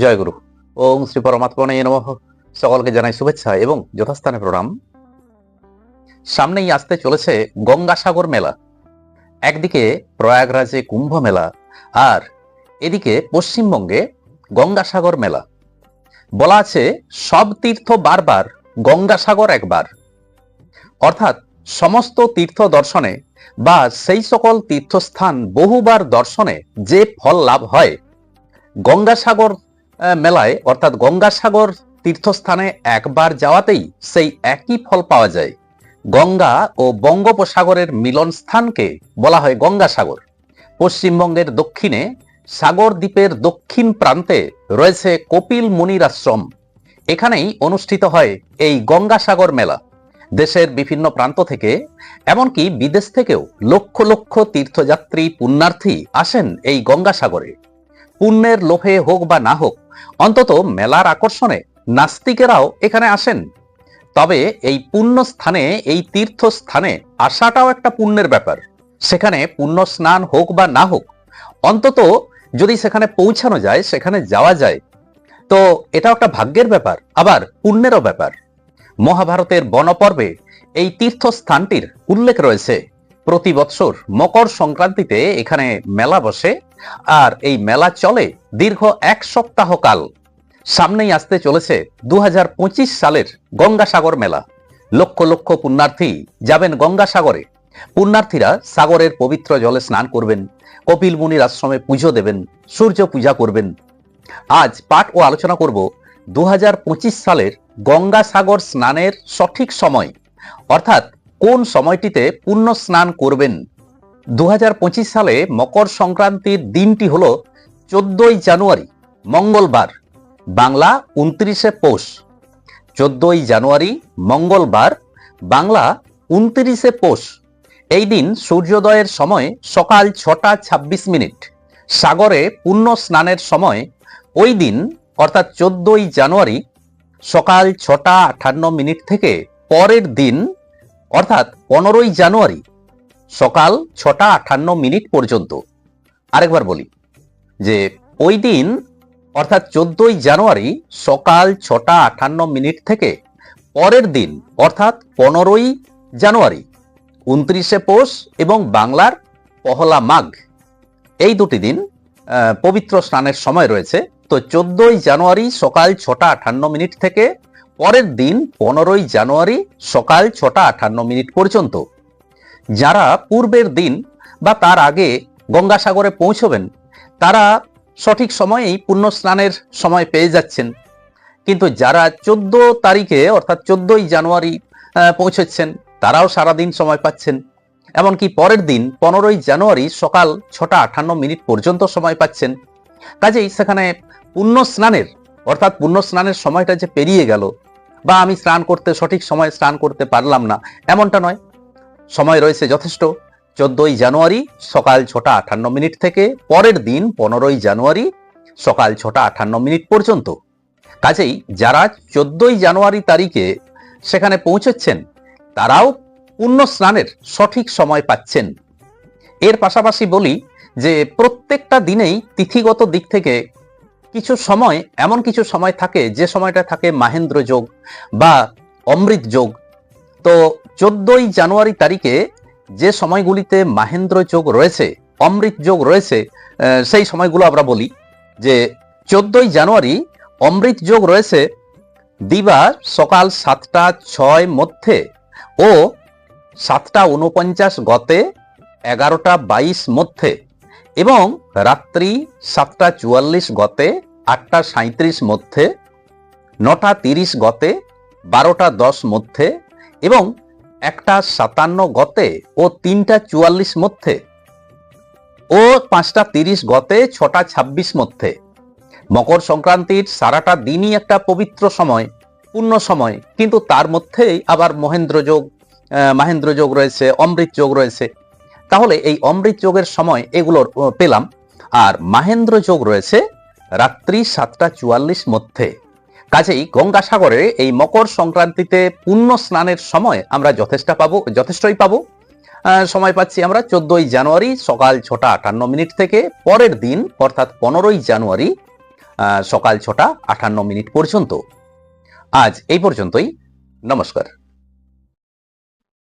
জয়গুরু। ওম শ্রী পরমাত্মনে নমঃ। সকলকে জানাই শুভেচ্ছা এবং যথাস্থানে প্রণাম। সামনেই আসতে চলেছে গঙ্গাসাগর মেলা। একদিকে প্রয়াগরাজে কুম্ভ মেলা আর এদিকে পশ্চিমবঙ্গে গঙ্গাসাগর মেলা। বলা আছে, সব তীর্থ বারবার গঙ্গাসাগর একবার। অর্থাৎ সমস্ত তীর্থ দর্শনে বা সেই সকল তীর্থস্থান বহুবার দর্শনে যে ফল লাভ হয়, গঙ্গাসাগর মেলায়, অর্থাৎ গঙ্গাসাগর তীর্থস্থানে একবার যাওয়াতেই সেই একই ফল পাওয়া যায়। গঙ্গা ও বঙ্গোপসাগরের মিলন স্থানকে বলা হয় গঙ্গাসাগর। পশ্চিমবঙ্গের দক্ষিণে সাগর দ্বীপের দক্ষিণ প্রান্তে রয়েছে কপিল মুনির আশ্রম। এখানেই অনুষ্ঠিত হয় এই গঙ্গাসাগর মেলা। দেশের বিভিন্ন প্রান্ত থেকে, এমনকি বিদেশ থেকেও লক্ষ লক্ষ তীর্থযাত্রী, পুণ্যার্থী আসেন এই গঙ্গাসাগরে। পুণ্যের লোভে হোক বা না হোক, অন্তত মেলার আকর্ষণে নাস্তিকেরাও এখানে আসেন। তবে এই পুণ্য স্থানে এই তীর্থ স্থানে আসাটাও একটা পুণ্যের ব্যাপার। সেখানে পুণ্য স্নান হোক বা না হোক, অন্তত যদি সেখানে পৌঁছানো যায়, সেখানে যাওয়া যায়, তো এটাও একটা ভাগ্যের ব্যাপার, আবার পুণ্যেরও ব্যাপার। মহাভারতের বনপর্বে এই তীর্থস্থানটির উল্লেখ রয়েছে। প্রতি বৎসর মকর সংক্রান্তিতে এখানে মেলা বসে, আর এই মেলা চলে দীর্ঘ এক সপ্তাহ কাল। সামনেই আসতে চলেছে দু হাজার পঁচিশ সালের গঙ্গাসাগর মেলা। লক্ষ লক্ষ পুণ্যার্থী যাবেন গঙ্গাসাগরে। পুণ্যার্থীরা সাগরের পবিত্র জলে স্নান করবেন, কপিল মুনির আশ্রমে পুজো দেবেন, সূর্য পূজা করবেন। আজ পাঠ ও আলোচনা করব দু হাজার পঁচিশ সালের গঙ্গাসাগর স্নানের সঠিক সময়, অর্থাৎ কোন সময়টিতে পুণ্য স্নান করবেন? দু হাজার পঁচিশ সালে মকর সংক্রান্তির দিনটি হল চোদ্দই জানুয়ারি, মঙ্গলবার। বাংলা উনত্রিশে পৌষ। চোদ্দই জানুয়ারি, মঙ্গলবার। বাংলা উনত্রিশে পৌষ। এই দিন সূর্যোদয়ের সময় সকাল ছটা ছাব্বিশ মিনিট। সাগরে পুণ্য স্নানের সময় ওই দিন, অর্থাৎ চোদ্দই জানুয়ারি, সকাল ছটা আটান্ন মিনিট থেকে পরের দিন অর্থাৎ পনেরোই জানুয়ারি সকাল ছটা আটান্ন মিনিট পর্যন্ত। আরেকবার বলি যে ওই দিন, অর্থাৎ চোদ্দই জানুয়ারি সকাল ছটা আঠান্ন মিনিট থেকে পরের দিন, অর্থাৎ পনেরোই জানুয়ারি, উনত্রিশে পৌষ এবং বাংলার পহলা মাঘ, এই দুটি দিন পবিত্র স্নানের সময় রয়েছে। তো চোদ্দই জানুয়ারি সকাল ছটা আঠান্ন মিনিট থেকে পরের দিন পনেরোই জানুয়ারি সকাল ছটা আটান্ন মিনিট পর্যন্ত। যারা পূর্বের দিন বা তার আগে গঙ্গাসাগরে পৌঁছবেন তারা সঠিক সময়েই পুণ্য স্নানের সময় পেয়ে যাচ্ছেন। কিন্তু যারা চোদ্দ তারিখে অর্থাৎ চোদ্দই জানুয়ারি আহ, পৌঁছেছেন তারাও সারাদিন সময় পাচ্ছেন। এমনকি পরের দিন পনেরোই জানুয়ারি সকাল ছটা আটান্ন মিনিট পর্যন্ত সময় পাচ্ছেন। কাজেই সেখানে পুণ্য স্নানের অর্থাৎ পুণ্য স্নানের সময়টা যে পেরিয়ে গেল বা আমি স্নান করতে সঠিক সময় স্নান করতে পারলাম না। এমনটা নয়। সময় রয়েছে যথেষ্ট। চোদ্দই জানুয়ারি সকাল ছটা আটান্ন মিনিট থেকে পরের দিন পনেরোই জানুয়ারি সকাল ছটা আটান্ন মিনিট পর্যন্ত। কাজেই যারা চোদ্দই জানুয়ারি তারিখে সেখানে পৌঁছচ্ছেন তারাও পুণ্য স্নানের সঠিক সময় পাচ্ছেন। এর পাশাপাশি বলি যে প্রত্যেকটা দিনেই তিথিগত দিক থেকে কিছু সময়, এমন কিছু সময় থাকে, যে সময়টা থাকে মাহেন্দ্র যোগ বা অমৃত যোগ। তো চোদ্দই জানুয়ারি তারিখে যে সময়গুলিতে মাহেন্দ্র যোগ রয়েছে, অমৃত যোগ রয়েছে সেই সময়গুলো আমরা বলি যে চোদ্দই জানুয়ারি অমৃত যোগ রয়েছে দিবা সকাল সাতটা ছয় মধ্যে ও সাতটা উনপঞ্চাশ গতে এগারোটা বাইশ মধ্যে। এবং রাত্রি সাতটা চুয়াল্লিশ গতে, আটটা সাঁত্রিশ মধ্যে, নটা তিরিশ গতে, বারোটা দশ মধ্যে এবং একটা সাতান্ন গতে ও তিনটা চুয়াল্লিশ মধ্যে ও পাঁচটা তিরিশ গতে, ছটা ছাব্বিশ মধ্যে। মকর সংক্রান্তির সারাটা দিনই একটা পবিত্র সময়, পূর্ণ সময়। কিন্তু তার মধ্যেই আবার মহেন্দ্র যোগ মাহেন্দ্র যোগ রয়েছে, অমৃত যোগ রয়েছে। তাহলে এই অমৃত যোগের সময় এগুলো পেলাম। আর মাহেন্দ্র যোগ রয়েছে রাত্রি সাতটা চুয়াল্লিশ মধ্যে। কাজেই গঙ্গাসাগরে এই মকর সংক্রান্তিতে পুণ্য স্নানের সময় আমরা যথেষ্ট পাবো, যথেষ্টই পাবো। সময় পাচ্ছি আমরা চোদ্দই জানুয়ারি সকাল ছটা আটান্ন মিনিট থেকে, পরের দিন অর্থাৎ পনেরোই জানুয়ারি সকাল ছটা আটান্ন মিনিট পর্যন্ত। আজ এই পর্যন্তই। নমস্কার।